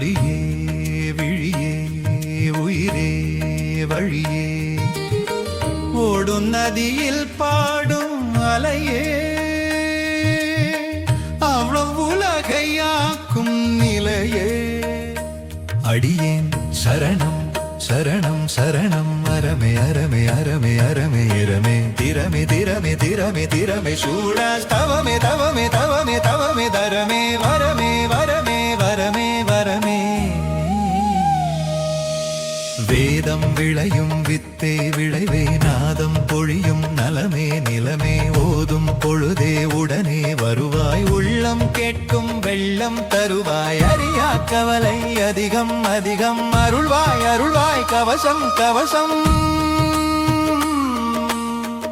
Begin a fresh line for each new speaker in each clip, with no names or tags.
ஒளியே விழியே உயிரே வழியே. ஓடும் நதியில் பாடும் அலையே அவ்வளவு உலகையாக்கும் நிலையே. அடியேன் சரணம் சரணம் சரணம் அரமே அரமே அரமே அரமே இரமே திறமே திறமே திறமே திறமே சூழ தவமே தவமே தவமே தவமே தரமே வரமே வர வேதம் விளையும் வித்தே விளைவே நாதம் பொழியும் நலமே நிலமே ஓதும் பொழுதே உடனே வருவாய். உள்ளம் கேட்கும் வெள்ளம் தருவாய். அறியா கவலை அதிகம் அதிகம் அருள்வாய் அருள்வாய். கவசம் கவசம்.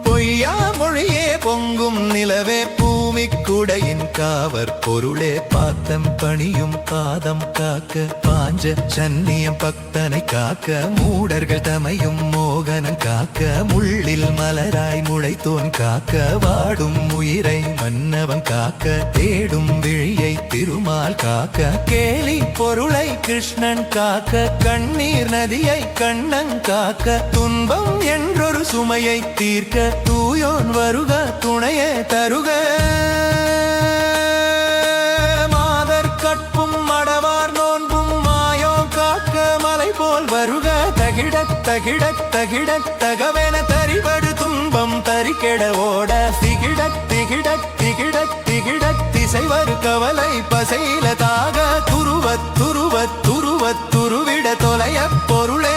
பொய்யா மொழியே பொங்கும் நிலவே பூ பூமிக்குடையின் காவர் பொருளே பாத்தம் பணியும் பாதம் காக்க பாஞ்ச சன்னியம் பக்தனை காக்க மூடர்கள் தமையும் மோகனம் காக்க முள்ளில் மலராய் முளைத்தோன் காக்க வாடும் உயிரை மன்னவன் காக்க தேடும் விழியை திருமால் காக்க கேலி பொருளை கிருஷ்ணன் காக்க கண்ணீர் நதியை கண்ணன் காக்க துன்பம் ஒரு சுமையை தீர்க்க தூயோன் வருக துணையே தருக. மாதர் கட்பும் மடவார் நோன்பும் மாயோ காக்க மலை போல் வருக. தகிட தகிட தகிட தகவென தரிபடு துன்பம் தரிக்கெட ஓட. திகிட திகிட திகிட திகிட திசை வரு கவலை பசையில தாக. துருவ துருவ துருவ துருவிட தொலைய பொருளே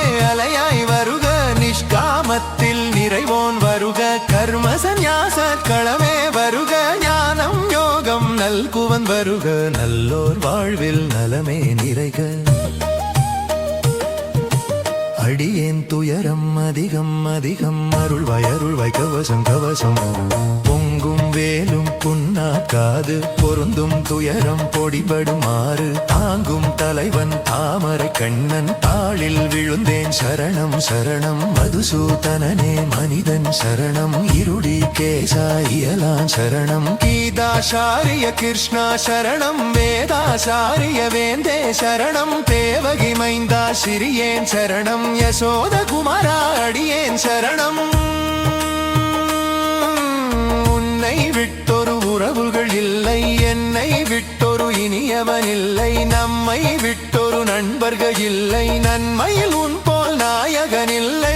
இறைவோன் வருக கர்ம சந்நியாச களமே வருக ஞானம் யோகம் நல்குவன் வருக நல்லோர் வாழ்வில் நலமே நிறைக. அடியேன் துயரம் அதிகம் அதிகம் அருள்வாய் அருள்வாய் கவசம் கவசம். பொங்கும் வேலும் புண்ணாக்காது பொருந்தும் துயரம் பொடிபடுமாறு. தாங்கும் தலைவன் தாமரை கண்ணன் தாளில் விழுந்தேன் சரணம் சரணம். மதுசூதனனே மனிதன் சரணம். இருடி கேசா இயலான் சரணம். கீதாசாரிய கிருஷ்ணா சரணம். வேதாசாரிய வேந்தே சரணம். தேவகி மைந்தா சிறியேன் சரணம். யசோத குமாரா அடியேன் சரணம். நண்பர்கள் இல்லை நன்மையில் உன் போல் நாயகன் இல்லை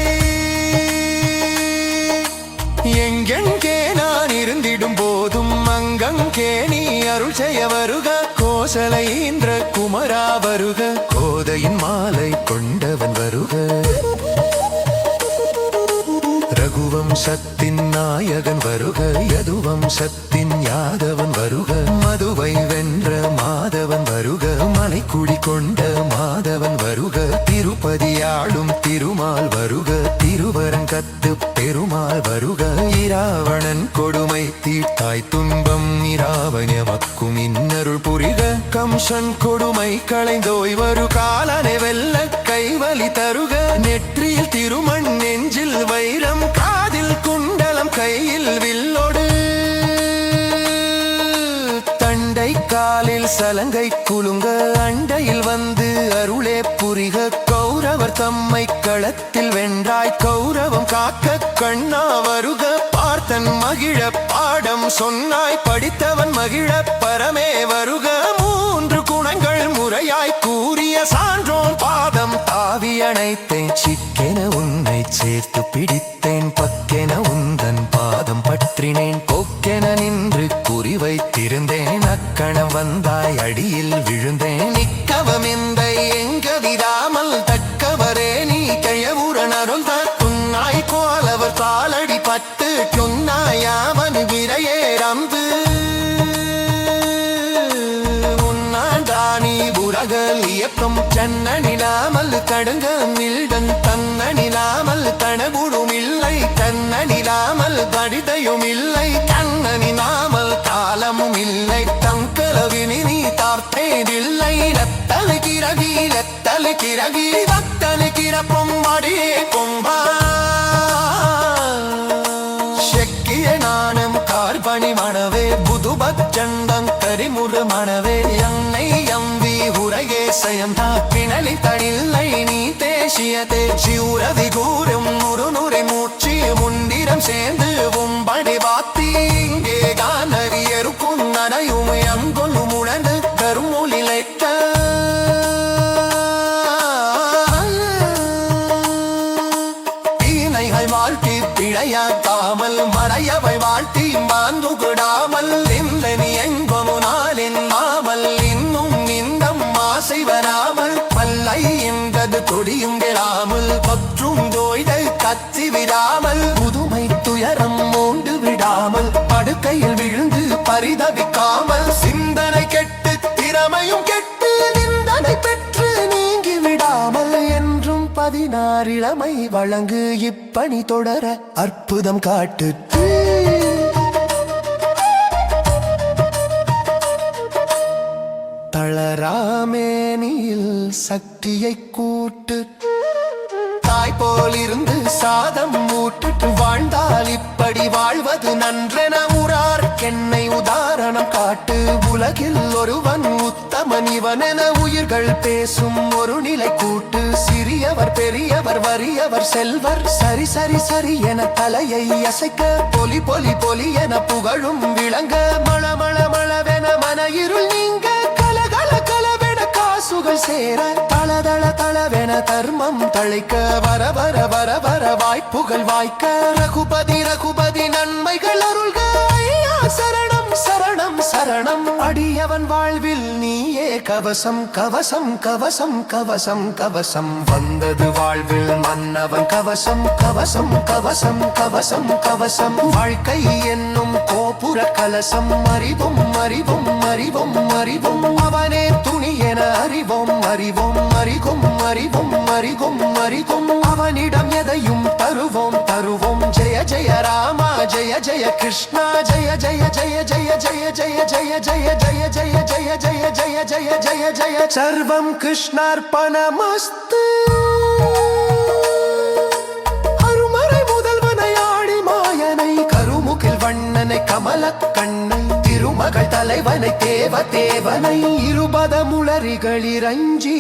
எங்கெங்கே நான் இருந்திடும் போதும் அங்கங்கே நீ அருள் செய்ய வருக. கோசலை இந்திர குமரா வருக. கோதையின் மாலை கொண்டவன் வருக. ரகுவம் சத்தின் நாயகன் வருக. யதுவம் சத்தின் யாதவன் வருக. திருமால் வருக திருவரங்கத்து பெருமாள் வருக. இராவணன் கொடுமை தீட்டாய் துன்பம் இராவணமக்கும் இன்னருள் புரிக. கம்சன் கொடுமை களைந்தோய் வரு காலனை வெல்ல கைவலி தருக. நெற்றியில் திருமண் நெஞ்சில் வைரம் காதில் குண்டலம் கையில் வில்லோடு. தண்டை காலில் சலங்கை குலுங்க அண்டையில் வந்து அருளே புரிக. கௌரவர் தம்மை களத்தில் வென்றாய். கௌரவம் காக்க கண்ணா வருக. பார்த்தன் மகிழ பாடம் சொன்னாய். படித்தவன் மகிழ பரமே வருக. மூன்று குணங்கள் முறையாய் கூறிய சான்றோன் பாதம் தாவி அணைத்தேன். சிக்கென உன்னை சேர்த்து பிடித்தேன். பக்கென உந்தன் பாதம் பற்றினேன். கொக்கென நின்று குறி வைத்திருந்தேன். அக்கணம் வந்தாய் அடியில் விழுந்தேன். நிக்கவம் இந்த எங்க கடங்கள் இயக்கம் சென்னணிலாமல் கடங்க மில்டன் தன்னணிலாமல் கனகுடும் இல்லை தன்னணிலாமல் கடிதையும் இல்லை தன்னணிலாமல் காலமும் இல்லை தங்கரவினி நீ தார்த்தேதில்லை ரத்தலு கிரகி ரத்தலு கிரகி ரத்தலு கிர பொம்படியே பொம்பா செக்கிய நாணம் கார்பணி மணவே புதுபச்சண்டங் கரிமுறு மணவே என்னை எம்பி എസയന്താ പിണലി തടില്ലൈ നീ தேசியதே ஜியூரதி கூறும் நுறு நுரை மூச்சு முன்னிறம் சேர்ந்து உம்படி வாத்தி. இங்கே கானரி எருக்கும் நனையும் எங்கொள்ளும் உணர்ந்து கருமூலிழைத்த தீனைகள் வாழ்த்தி பிழையாக்காமல் மறையவை வாழ்த்தி மாந்துகுடாமல் விடாமல் பற்றும் தோய்தை கத்தி விடாமல் புதுமை துயரம் மூண்டு விடாமல் படுக்கையில் விழுந்து பரிதவிக்காமல் சிந்தனை கெட்டு திறமையும் கெட்டு நிந்தனை பெற்று நீங்கி விடாமல் என்றும் பதினாறு இளமை வழங்கு இப்பணி தொடர அற்புதம் காட்டு. தளராமேனியில் சக்தியை கூட்டு தாய் போல் இருந்து சாதம் மூட்டுட்டு வாழ்ந்தால் இப்படி வாழ்வது நன்றென உறார் என்னை உதாரணம் காட்டு உலகில் ஒருவன் உத்தமன் இவனென உயிர்கள் பேசும் ஒரு நிலை கூட்டு. சிறியவர் பெரியவர் வறியவர் செல்வர் சரி சரி சரி என தலையை அசைக்க. பொலி பொலி பொலி என புகழும் விளங்க. மள மள மளவென மன இருள் நீங்க. சுகம் காசுகள் சேர தளதள தளவென தர்மம் தழைக்க வர வர வர வர வாய்ப்புகள் வாய்க்க ரகுபதி ரகுபதி நன்மைகள் அருள்க. ஐயா சரணம் சரணம் சரணம். அடியவன் வாழ்வில் நீயே கவசம் கவசம் கவசம் கவசம் கவசம். வந்தது வாழ்வில் மன்னவன் கவசம் கவசம் கவசம் கவசம் கவசம். வாழ்க்கை என்னும் கோபுர கலசம் அறிவும் அறிவும் அறிவும் அறிவும். அவனே துணி என அறிவோம் அறிவோம் அறிகும் அறிவும் அறிகும் அறிகும் அவனிடம் எதையும் தருவோம் தருவோம் ஜெய ஜெய ராமா ஜெய ஜெய கிருஷ்ணா ஜெய ஜெய ஜெய ஜெய ஜெய ஜெய ஜெய ஜெய ஜெய ஜெய ஜெய ஜெய ஜெய ஜெய ஜெய ஜெய சர்வம் கிருஷ்ணார்பணமஸ்து அருமறை முதல்வனை ஆடி மாயனை கருமுகில் வண்ணனை கமல கண்ண திருமகள் தலைவனை தேவ தேவனை இருபத முளறிகளிறஞ்சி